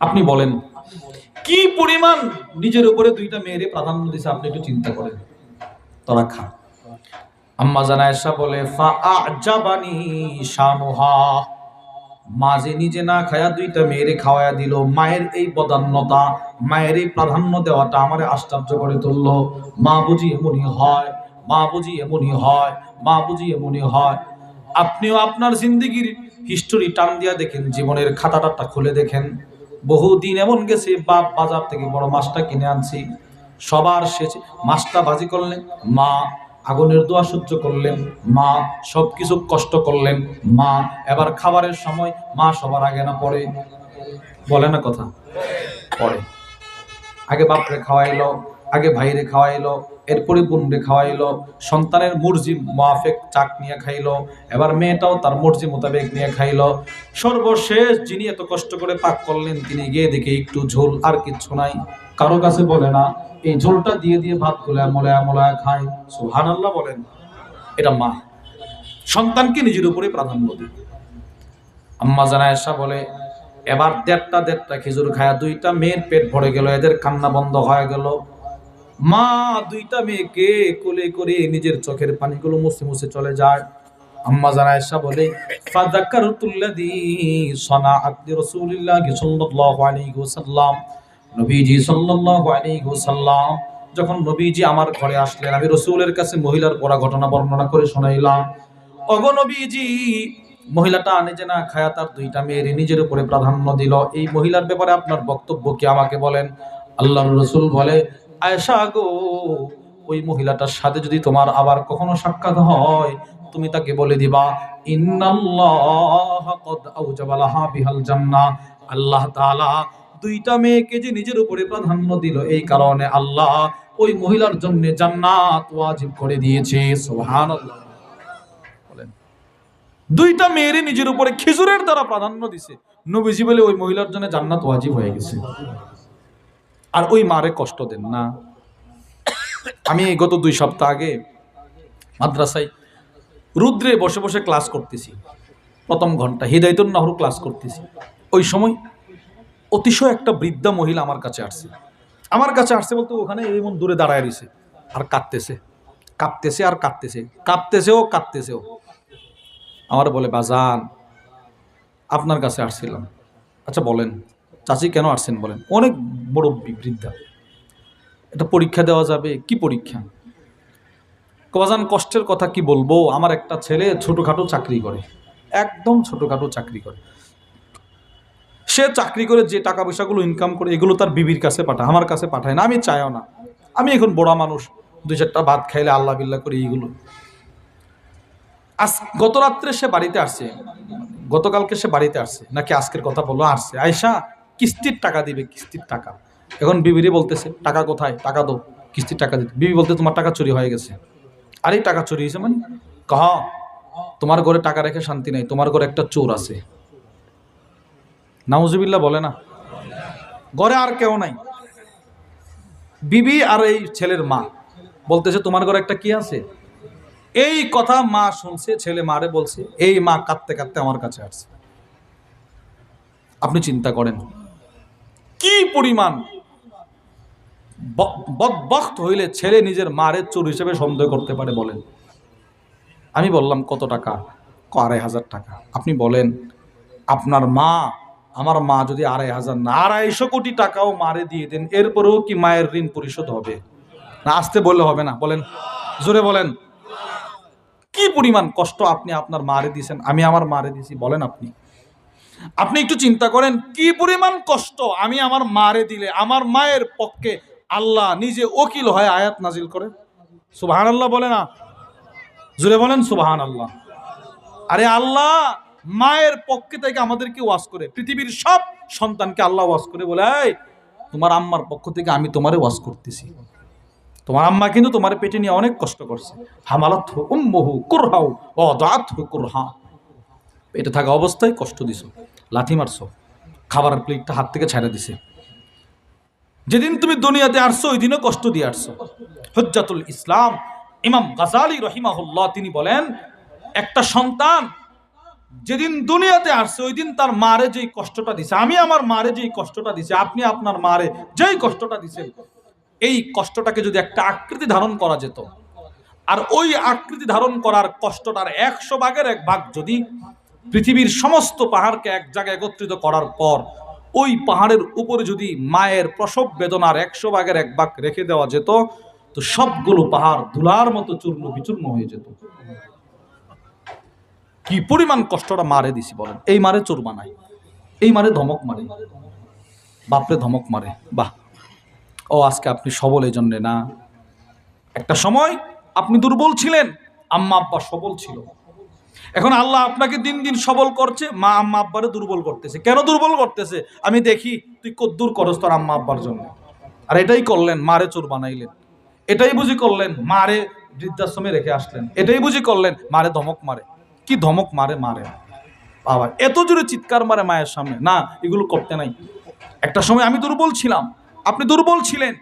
আপনি বলেন। কি পরিমাণ নিজের উপরে দুইটা মেয়েরে প্রাধান্য দিছে, আপনি একটু চিন্তা করেন। তোরা খা। আম্মা জানা এসা বলে, ফা আজাবানি শানুহা। মা যে নিজে না খায়া দুইটা মেয়েরে খাওয়ায়া দিল, মায়ের এই বদান্যতা, মায়ের এই প্রাধান্য দেওয়াটা আমারে আশ্চর্য করে তুললো। মা বুঝি এমনই হয়, মা বুঝি এমনই হয়, মা বুঝি এমনই হয়। আপনিও আপনার জিন্দগির হিস্টোরি টান দিয়া দেখেন, জীবনের খাতাটা খুলে দেখেন। বহুদিন এমন গেছে, বাপ বাজার থেকে বড় মাছটা কিনে আনছি। সবার শেষে মাছটা ভাজি করলেন, মা আগুনের দোয়া সহ্য করলেন, মা সব কিছু কষ্ট করলেন, মা এবার খাবারের সময় মা সবার আগে না পড়ে। বলে না কথা? পড়ে। আগে বাপরে খাওয়াইলো, আগে ভাইরে খাওয়াইলো এরপরে বোনরে খাওয়াইলো, সন্তানের মর্জি মাফেক চাক নিয়ে খাইলো, এবার মেয়েটাও তার মর্জি মোতাবেক নিয়ে খাইলো। সর্বশেষ যিনি এত কষ্ট করে পাক করলেন, তিনি গিয়ে দেখে একটু ঝোল আর কিচ্ছু নাই। কারও কাছে বলে না, এই ঝোলটা দিয়ে দিয়ে ভাতগুলা মোলায়া মোলায়া খায়। সুহান আল্লাহ বলেন, এটা মা। সন্তানকে নিজের উপরে প্রাধান্য দিই আম্মা জানা এসা বলে, এবার দেড়টা দেড়টা খেজুর খায়া দুইটা মেয়ের পেট ভরে গেল, এদের কান্না বন্ধ হয়ে গেল। মা দুইটা মেয়েকে কোলে করে নিজের চোখের পানিগুলো মুছে মুছে চলে যায়। আম্মা জানা এসা বলে, ফাযাক্কারতুল্লাযী সানাআত রাসূলিল্লাহি সাল্লাল্লাহু আলাইহি ওয়াসাল্লাম। নবীজি সাল্লাল্লাহু আলাইহি ওয়াসাল্লাম, যখন নবীজি আমার ঘরে আসলেন, আমি রসুলের কাছে মহিলার পড়া ঘটনা বর্ণনা করে শোনাইলাম। অগনবীজি মহিলাটা আনে যে না খায়া তার দুইটা মেয়ের নিজের উপরে প্রাধান্য দিল। এই মহিলার ব্যাপারে আপনার বক্তব্য কি আমাকে বলেন? আল্লাহর রসুল বলে আয়েশা গো, ওই মহিলাটার সাথে যদি তোমার আবার কখনো সাক্ষাৎ হয়, তুমি তাকে বলে দিবা আল্লাহ তাআলা দুইটা মেয়েকে যে নিজের উপরে প্রাধান্য দিল, এই কারণে আল্লাহ ওই মহিলার জন্য জান্নাত ওয়াজিব করে দিয়েছে। সুবহানাল্লাহ। বলেন। দুইটা মেয়েরই নিজের উপরে খেজুরের দ্বারা প্রাধান্য দিছে। নবীজি বলে ওই মহিলার জন্য জান্নাত ওয়াজিব হয়ে গেছে। আর ওই মারে কষ্ট দেন না। আমি গত দুই সপ্তাহ আগে মাদ্রাসায় রুদ্রে বসে বসে ক্লাস করতেছি। প্রথম ঘণ্টা হৃদয়তুল নাহরু ক্লাস করতেছি। ওই সময় অতিশয় একটা বৃদ্ধা মহিলা আমার কাছে আসছে। আমার কাছে আসছে বলতে ওখানে এমন দূরে দাঁড়ায় রয়েছে। আর কাঁদতেছে। কাঁদতেছে আর কাঁদতেছে। কাঁদতেছেও কাঁদতেছেও আমার বলে, বাজান, আপনার কাছে আসছিলাম। আচ্ছা বলেন। চাচি কেন আসছেন বলেন? অনেক বড় বি- বৃদ্ধা। এটা পরীক্ষা দেওয়া যাবে, কি পরীক্ষা? কবাজান কষ্টের কথা কি বলব? আমার একটা ছেলে ছোটোখাটো চাকরি করে, একদম ছোটোখাটো চাকরি করে। সে চাকরি করে যে টাকা পয়সাগুলো ইনকাম করে, এগুলো তার বিবির কাছে পাঠায়, আমার কাছে পাঠায় না, আমি চাইও না। আমি এখন বড় মানুষ, দুই চারটা ভাত খাইলে আল্লাহ বিল্লাহ করি এইগুলো। আজ গত রাত্রে সে বাড়িতে আসছে, গতকালকে সে বাড়িতে আসছে, নাকি আজকের কথা বলল, আসছে। আয়সা কিস্তির টাকা দিবে, কিস্তির টাকা। এখন বিবিরে বলতেছে, টাকা কোথায়? টাকা দো কিস্তির টাকা দিতে। বিবি বলতে, তোমার টাকা চুরি হয়ে গেছে। আরে, টাকা চুরি হয়েছে মানে? কহ, তোমার ঘরে টাকা রেখে শান্তি নেই, তোমার ঘরে একটা চোর আছে। নাউজুবিল্লাহ বলে না। ঘরে আর কেউ নাই। বিবি আর এই ছেলের মা বলতেছে, তোমার ঘরে একটা কি আছে? এই কথা মা শুনছে, ছেলে মারে বলছে, এই মা কাঁদতে কাঁদতে আমার কাছে আসছে। আপনি চিন্তা করেন পরিমাণ। ব- বদবখত হইলে ছেলে নিজের মারের চোর হিসেবে সন্দেহ করতে পারে বলেন। আমি বললাম, কত টাকা? ক, আড়াই হাজার টাকা। আপনি বলেন, আপনার মা, আমার মা যদি আড়াই হাজার না, আড়াইশো কোটি টাকাও মারে দিয়ে দেন, এরপরেও কি মায়ের ঋণ পরিশোধ হবে? না, আসতে বললে হবে না। বলেন, জোরে বলেন। কি পরিমাণ কষ্ট আপনি আপনার মারে দিয়েছেন? আমি আমার মারে দিয়েছি, বলেন আপনি। আপনি একটু চিন্তা করেন কি পরিমাণ কষ্ট আমি আমার মারে দিলে আমার মায়ের পক্ষে আল্লাহ নিজে ওকিল হয় আয়াত নাজিল করে? সুবাহান আল্লাহ বলে না? জুড়ে বলেন সুবাহান আল্লাহ আরে আল্লাহ মায়ের পক্ষে থেকে আমাদেরকে ওয়াজ করে পৃথিবীর সব সন্তানকে আল্লাহ ওয়াজ করে বলে "এই, তোমার আম্মার পক্ষ থেকে আমি তোমারে ওয়াজ করতেছি। তোমার আম্মা কিন্তু তোমার পেটে নিয়ে অনেক কষ্ট করছে। হামালাত উম্মহু কুরহাউ ও দাঁত কুরহা। পেটে থাকা অবস্থায় কষ্ট দিছো, লাথি মারছো, খাবারের প্লেটটা হাত থেকে ছাড়া দিছে। যেদিন তুমি দুনিয়াতে আসছো, ওই দিনও কষ্ট দিয়ে আসছো। হজ্জাতুল ইসলাম, ইমাম গাজালি রহিমাহুল্লাহ, তিনি বলেন, একটা সন্তান যেদিন দুনিয়াতে আসছে, ওই দিন তার মারে যেই কষ্টটা দিছে। আমি আমার মারে যেই কষ্টটা দিছে, আপনি আপনার মারে যেই কষ্টটা দিছেন, এই কষ্টটাকে যদি একটা আকৃতি ধারণ করা যেত, আর ওই আকৃতি ধারণ করার কষ্টটার একশো ভাগের এক ভাগ যদি পৃথিবীর সমস্ত পাহাড়কে এক জায়গায় একত্রিত করার পর, ওই পাহাড়ের উপরে যদি মায়ের প্রসব বেদনার একশো ভাগের এক ভাগ রেখে দেওয়া যেত, তো সবগুলো পাহাড় ধুলার মতো চূর্ণ বিচূর্ণ হয়ে যেত। কি পরিমাণ কষ্টটা মারে দিছি বলেন? এই মারে চোর বানায়, এই মারে ধমক মারে। বাপরে ধমক মারে, বাহ। ও, আজকে আপনি সবল এই জন্যে না। একটা সময় আপনি দুর্বল ছিলেন আম্মা আব্বা সবল ছিল। এখন আল্লাহ আপনাকে দিন দিন সবল করছে, মা আম্মা আব্বারে দুর্বল করতেছে। কেন দুর্বল করতেছে? আমি দেখি তুই কদ্দূর করস তোর আম্মা আব্বার জন্য। আর এটাই করলেন, মারে চোর বানাইলেন। এটাই বুঝি করলেন, মারে বৃদ্ধাশ্রমে রেখে আসলেন। এটাই বুঝি করলেন, মারে ধমক মারে। কি ধমক মারে মারে। বাবা, এত জোরে চিৎকার মারে মায়ের সামনে। না, এগুলো করতে নাই। একটা সময় আমি দুর্বল ছিলাম। আপনি দুর্বল ছিলেন।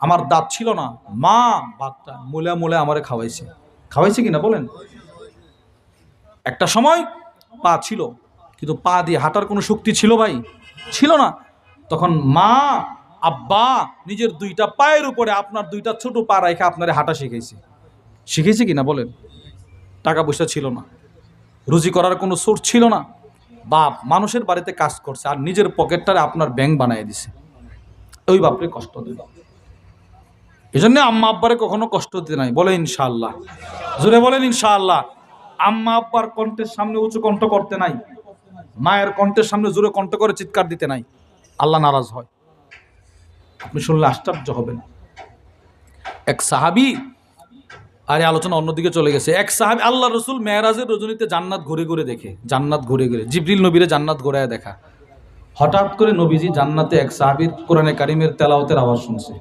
আমার দাঁত ছিল না। মা ভাতটা মুলে মুলে আমারে খাওয়াইছে। খাওয়াইছে কিনা বলেন? একটা সময় পা ছিল, কিন্তু পা দিয়ে হাঁটার কোনো শক্তি ছিল ভাই? ছিল না। তখন মা, আব্বা নিজের দুইটা পায়ের উপরে আপনার দুইটা ছোট পা রেখে আপনারে হাঁটা শিখেছে শিখেছে কি না বলেন? টাকা পয়সা ছিল না। রুজি করার কোনো সোর্স ছিল না। বাপ মানুষের বাড়িতে কাজ করছে আর নিজের পকেটটারে আপনার ব্যাংক বানিয়ে দিছে। ওই বাপরে কষ্ট দিল এই জন্য আম্মা আব্বারে কখনো কষ্ট দিতে নাই। বলে ইনশাআল্লাহ। জোরে বলেন ইনশাআল্লাহ। আম্মা আব্বার কণ্ঠের সামনে উঁচু কণ্ঠ করতে নাই, মায়ের কণ্ঠের সামনে জোরে কণ্ঠ করে চিৎকার দিতে নাই, আল্লাহ নারাজ হয়। আপনি শুনলে আশ্চর্য হবেন। এক সাহাবি, আরে আলোচনা অন্যদিকে চলে গেছে। এক সাহাবি আল্লাহ রসুল মেয়েরাজের রজনীতে জান্নাত ঘুরে ঘুরে দেখে, জান্নাত ঘুরে ঘুরে, জিবরিল নবীরে জান্নাত ঘোরায় দেখা। হঠাৎ করে নবীজি জান্নাতে এক সাহাবির কোরআনে কারিমের তেলাওতের আওয়াজ শুনছে।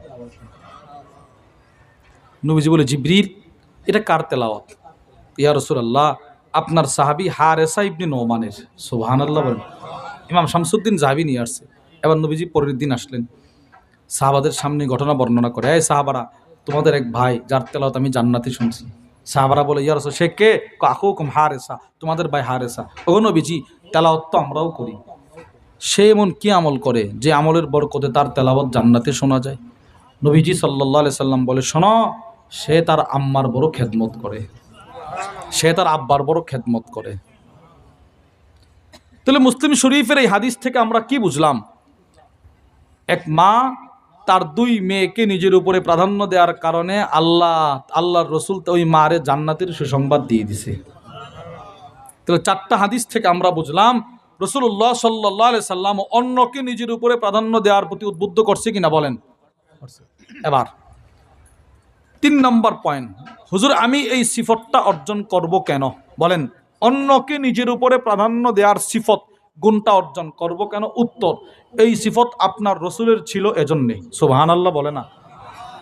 নবীজি বলে, জিবরিল, এটা কার তেলাওয়াত? ইয়া রসুল্লাহ আপনার সাহাবি হারেসা ইবনি নোমানের সোহান আল্লাহ বলেন। ইমাম শামসুদ্দিন জাহাবি নিয়ে আসছে। এবার নবীজি পরের দিন আসলেন। সাহাবাদের সামনে ঘটনা বর্ণনা করে, এই সাহাবারা, তোমাদের এক ভাই, যার তেলাওত আমি জান্নাতি শুনছি। সাহাবারা বলে ইয়ার সে কে? কাকু কুম হারেসা, তোমাদের ভাই হারেসা। ও নবীজি তেলাওত তো আমরাও করি। সে এমন কি আমল করে যে আমলের বরকতে তার তেলাওয়াত জান্নাতে শোনা যায়? নবীজি সাল্লাহ সাল্লাম বলে, শোনো, সে তার আম্মার বড় খেদমত করে। সে তার আব্বার বড় খেদমত করে। তাহলে মুসলিম শরীফের এই হাদিস থেকে আমরা কি বুঝলাম? এক মা তার দুই মেয়েকে নিজের উপরে প্রাধান্য দেওয়ার কারণে আল্লাহ, আল্লাহর রসুল ওই মারে জান্নাতের সুসংবাদ দিয়ে দিছে। তাহলে চারটা হাদিস থেকে আমরা বুঝলাম রসুল্লাহ সাল্লাহ সাল্লাম অন্যকে নিজের উপরে প্রাধান্য দেওয়ার প্রতি উদ্বুদ্ধ করছে কিনা বলেন। এবার তিন নম্বর পয়েন্ট হুজুর, আমি এই সিফতটা অর্জন করব কেন? বলেন, অন্যকে নিজের উপরে প্রাধান্য দেওয়ার সিফত, গুণটা অর্জন করব কেন? উত্তর, এই সিফত আপনার রসুলের ছিল এজন্যে। সুবাহান আল্লাহ বলে না।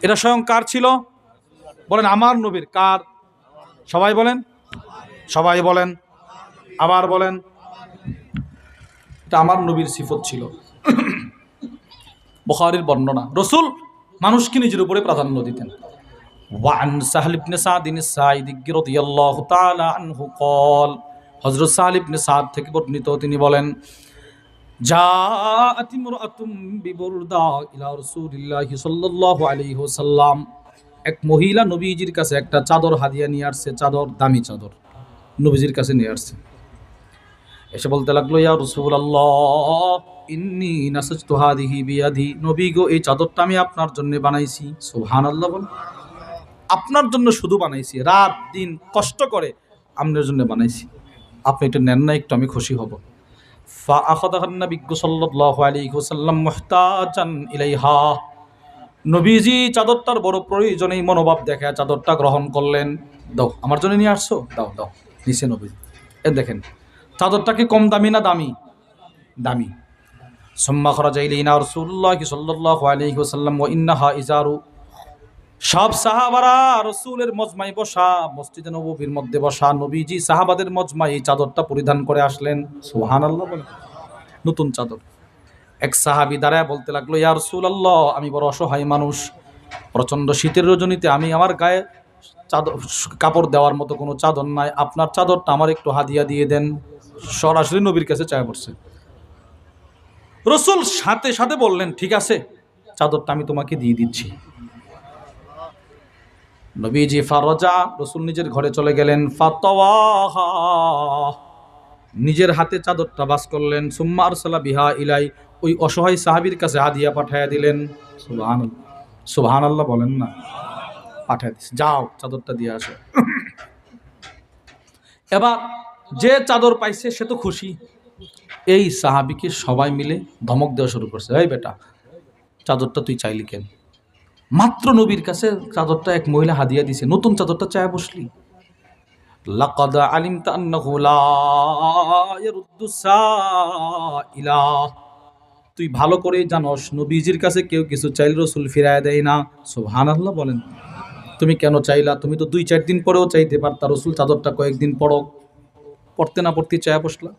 এটা স্বয়ং কার ছিল? বলেন, আমার নবীর। কার? সবাই বলেন? সবাই বলেন। আবার বলেন, এটা আমার নবীর সিফত ছিল। বখারির বর্ণনা, রসুল মানুষকে নিজের উপরে প্রাধান্য দিতেন। وعن سهل بن سعد الساعدي رضي الله تعالى عنه قال হযরত সাহেল ইবনে সাদ থেকে বর্ণিত তিনি বলেন জাআত ইমরাতুম বিবুরদা ইলা রাসূলিল্লাহি সাল্লাল্লাহু আলাইহি ওয়াসাল্লাম এক মহিলা নবীজির কাছে একটা চাদর হাদিয়া নিয়ে আসছে চাদর দামি চাদর নবীজির কাছে নিয়ে আসছে এসে বলতে লাগলো ইয়া রাসূলুল্লাহ ইন্নী নাসাজতু হাদিহি বিয়াদি নবী গো এই চাদরটা আমি আপনার জন্য বানাইছি সুবহানাল্লাহ বল আপনার জন্য শুধু বানাইছি। রাত, দিন কষ্ট করে আপনার জন্য বানাইছি। আপনি এটা নেন না, একটু আমি খুশি হব। ফা আখাদাহান নবিজ্ঞ সাল্লাল্লাহু আলাইহি ওয়াসাল্লাম মুহতাজান ইলাইহা। নবীজি চাদরটার বড় প্রয়োজনেই মনোভাব দেখে চাদরটা গ্রহণ করলেন। দাও, আমার জন্য নিয়ে আসছো? দাও দাও, নিচে নবী এ দেখেন, চাদরটা কি কম দামি না দামি? দামি। সুম্মা খরাজা ইলাইনা রাসূলুল্লাহি সাল্লাল্লাহু আলাইহি ওয়াসাল্লাম ওয়া ইন্নাহা ইজারু সব সাহাবারা রসুলের মজমাই বসা, মসজিদে নবীর মধ্যে বসা, নবীজি সাহাবাদের মজমাই চাদরটা পরিধান করে আসলেন। সুহান আল্লাহ নতুন চাদর। এক সাহাবি দাঁড়ায় বলতে লাগল, ইয়া রসুল আল্লাহ আমি বড় অসহায় মানুষ। প্রচণ্ড শীতের রজনীতে আমি আমার গায়ে চাদর, কাপড় দেওয়ার মতো কোনো চাদর নাই। আপনার চাদরটা আমার একটু হাদিয়া দিয়ে দেন। সরাসরি নবীর কাছে চায় পড়ছে। রসুল সাথে সাথে বললেন, ঠিক আছে, চাদরটা আমি তোমাকে দিয়ে দিচ্ছি। নবীজি ফারজা, রসুল নিজের ঘরে চলে গেলেন। ফাতওয়াহা। নিজের হাতে চাদরটা বাস করলেন। সুম্মার আরসালা বিহা ইলাই। ওই অসহায় সাহাবীর কাছে হাদিয়া পাঠাইয়া দিলেন। সুবহান সুবহান আল্লাহ বলেন না। পাঠাই দিস যাও, চাদরটা দিয়ে আসো। এবার যে চাদর পাইছে, সে তো খুশি। এই সাহাবিকে সবাই মিলে ধমক দেওয়া শুরু করছে। এই বেটা, চাদরটা তুই চাইলি কেন? মাত্র নবীর কাছে চাদরটা এক মহিলা হাদিয়া দিছে, নতুন চাদরটা চায় বসলি? তুই ভালো করে জানোস, নবীজির কাছে কেউ কিছু চাইলে রসুল ফিরায় দেয় না। সুবহানাল্লাহ, বলেন। তুমি কেন চাইলা? তুমি তো দুই চার দিন পরেও চাইতে পারতা, রসুল চাদরটা কয়েকদিন পড়ক পড়তে না পড়তে চায়া বসলা?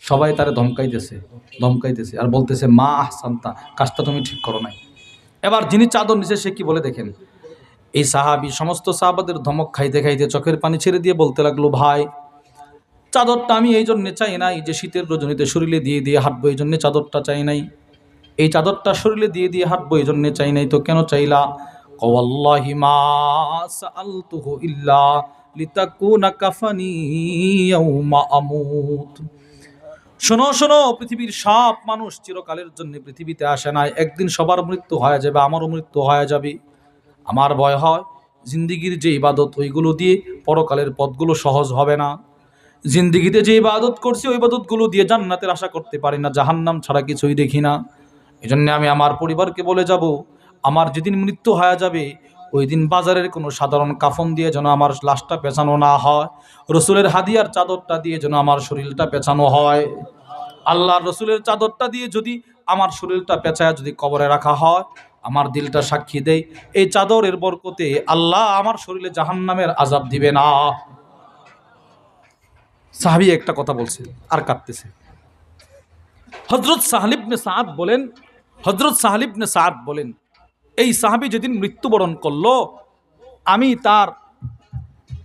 সবাই তারে ধমকাইতেছে ধমকাইতেছে আর বলতেছে, মা আহসান্তা, কাজটা তুমি ঠিক করো নাই। এবার যিনি চাদর নিচে, সে কি বলে দেখেন? এই সাহাবি সমস্ত সাহাবাদের ধমক খাইতে খাইতে চোখের পানি ছেড়ে দিয়ে বলতে লাগল, ভাই, চাদরটা আমি এই জন্যে চাই নাই যে শীতের রজনীতে শরীরে দিয়ে দিয়ে হাঁটবো, এই জন্যে চাদরটা চাই নাই। এই চাদরটা শরীরে দিয়ে দিয়ে হাঁটবো, এই জন্যে চাই নাই, তো কেন চাইলা? কওয়াল্লাহি মা সাআলতুহু ইল্লা কাফানি ইয়াউমা আমুত। শোনো শোনো, পৃথিবীর সব মানুষ চিরকালের জন্য পৃথিবীতে আসে নাই। একদিন সবার মৃত্যু হয়ে যাবে, আমারও মৃত্যু হয়ে যাবে। আমার ভয় হয়, জিন্দিগির যে ইবাদত, ওইগুলো দিয়ে পরকালের পথগুলো সহজ হবে না। জিন্দিগিতে যে ইবাদত করছি, ওই ইবাদতগুলো দিয়ে জান্নাতের আশা করতে পারি না, জাহান্নাম ছাড়া কিছুই দেখি না। এই জন্য আমি আমার পরিবারকে বলে যাব, আমার যেদিন মৃত্যু হয়ে যাবে, ওই দিন বাজারের কোনো সাধারণ কাফন দিয়ে যেন আমার লাশটা পেছানো না হয়, রসুলের হাদিয়ার চাদরটা দিয়ে যেন আমার শরীরটা পেছানো হয়। আল্লাহর রসুলের চাদরটা দিয়ে যদি আমার শরীরটা পেঁচায় যদি কবরে রাখা হয়, আমার দিলটা সাক্ষী দেয় এই চাদরের বরকতে আল্লাহ আমার শরীরে জাহান্নামের আজাব দিবে না। সাহাবি একটা কথা বলছে আর কাঁদতেছে। হজরত সাহালিবনে সাদ বলেন হজরত সাহালিবনে সাদ বলেন, এই সাহাবি যেদিন মৃত্যুবরণ করল, আমি তার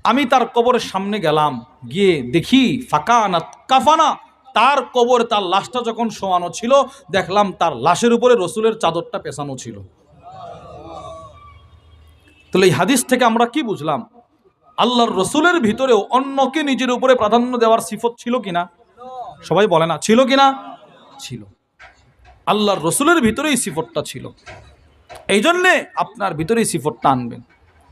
আমি তার কবরের সামনে গেলাম, গিয়ে দেখি, ফাঁকানাত কাফানা তার কবর, তার লাশটা যখন শোয়ানো ছিল, দেখলাম তার লাশের উপরে রসুলের চাদরটা পেছানো ছিল। তাহলে এই হাদিস থেকে আমরা কি বুঝলাম? আল্লাহর রসুলের ভিতরেও অন্যকে নিজের উপরে প্রাধান্য দেওয়ার সিফত ছিল কিনা সবাই বলে না, ছিল কিনা ছিল। আল্লাহর রসুলের ভিতরেই সিফতটা ছিল। এই জন্যে আপনার ভিতরেই সিফতটা আনবেন।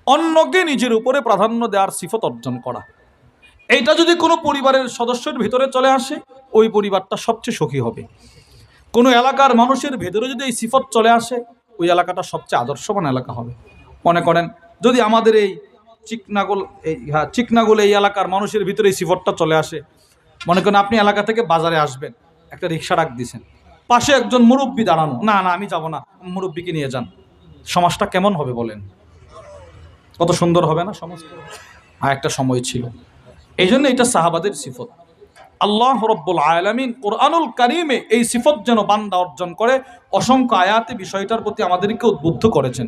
অন্যকে নিজের উপরে প্রাধান্য দেওয়ার সিফত অর্জন করা। এইটা যদি কোনো পরিবারের সদস্যের ভিতরে চলে আসে ওই পরিবারটা সবচেয়ে সুখী হবে। কোনো এলাকার মানুষের ভেতরে যদি এই সিফত চলে আসে, ওই এলাকাটা সবচেয়ে আদর্শবান এলাকা হবে। মনে করেন, যদি আমাদের এই চিকনাগোল, এই হ্যাঁ চিকনাগোল এই এলাকার মানুষের ভিতরে এই সিফতটা চলে আসে, মনে করেন আপনি এলাকা থেকে বাজারে আসবেন, একটা রিক্সা ডাক দিছেন পাশে একজন মুরব্বী দাঁড়ানো, না না, আমি যাব না, মুরব্বীকে নিয়ে যান, সমাজটা কেমন হবে বলেন? কত সুন্দর হবে না সমাজ? আর একটা সময় ছিল। এই জন্য এটা সাহাবাদের সিফত। আল্লাহ রব্বুল আয়ালামিন কোরআনুল কারিমে এই সিফত যেন বান্দা অর্জন করে, অসংখ্য আয়াতে বিষয়টার প্রতি আমাদেরকে উদ্বুদ্ধ করেছেন।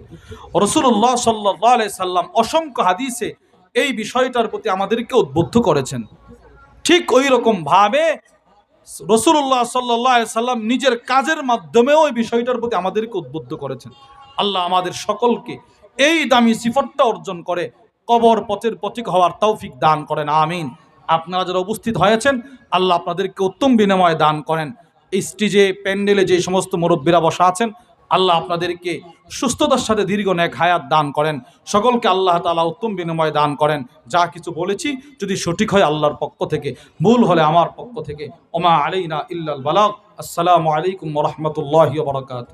রসুল্লাহ সাল্লাহ আলাই সাল্লাম অসংখ্য হাদিসে এই বিষয়টার প্রতি আমাদেরকে উদ্বুদ্ধ করেছেন। ঠিক ওই রকম ভাবে রসুল্লাহ সাল্লাহ সাল্লাম নিজের কাজের মাধ্যমেও এই বিষয়টার প্রতি আমাদেরকে উদ্বুদ্ধ করেছেন। আল্লাহ আমাদের সকলকে এই দামি সিফতটা অর্জন করে, কবর পথের পথিক হওয়ার তৌফিক দান করেন, আমিন। আপনারা যারা উপস্থিত হয়েছেন, আল্লাহ আপনাদেরকে উত্তম বিনিময় দান করেন। স্টেজে, প্যান্ডেলে যে সমস্ত মুরব্বীরা বসা আছেন, আল্লাহ আপনাদেরকে সুস্থতার সাথে দীর্ঘ ন্যাক হায়াত দান করেন। সকলকে আল্লাহ তালা উত্তম বিনিময় দান করেন। যা কিছু বলেছি, যদি সঠিক হয় আল্লাহর পক্ষ থেকে, ভুল হলে আমার পক্ষ থেকে, ওমা আলাইনা ইল্লাল বালাগ। আসসালামু আলাইকুম রহমতুল্লাহ বরকাত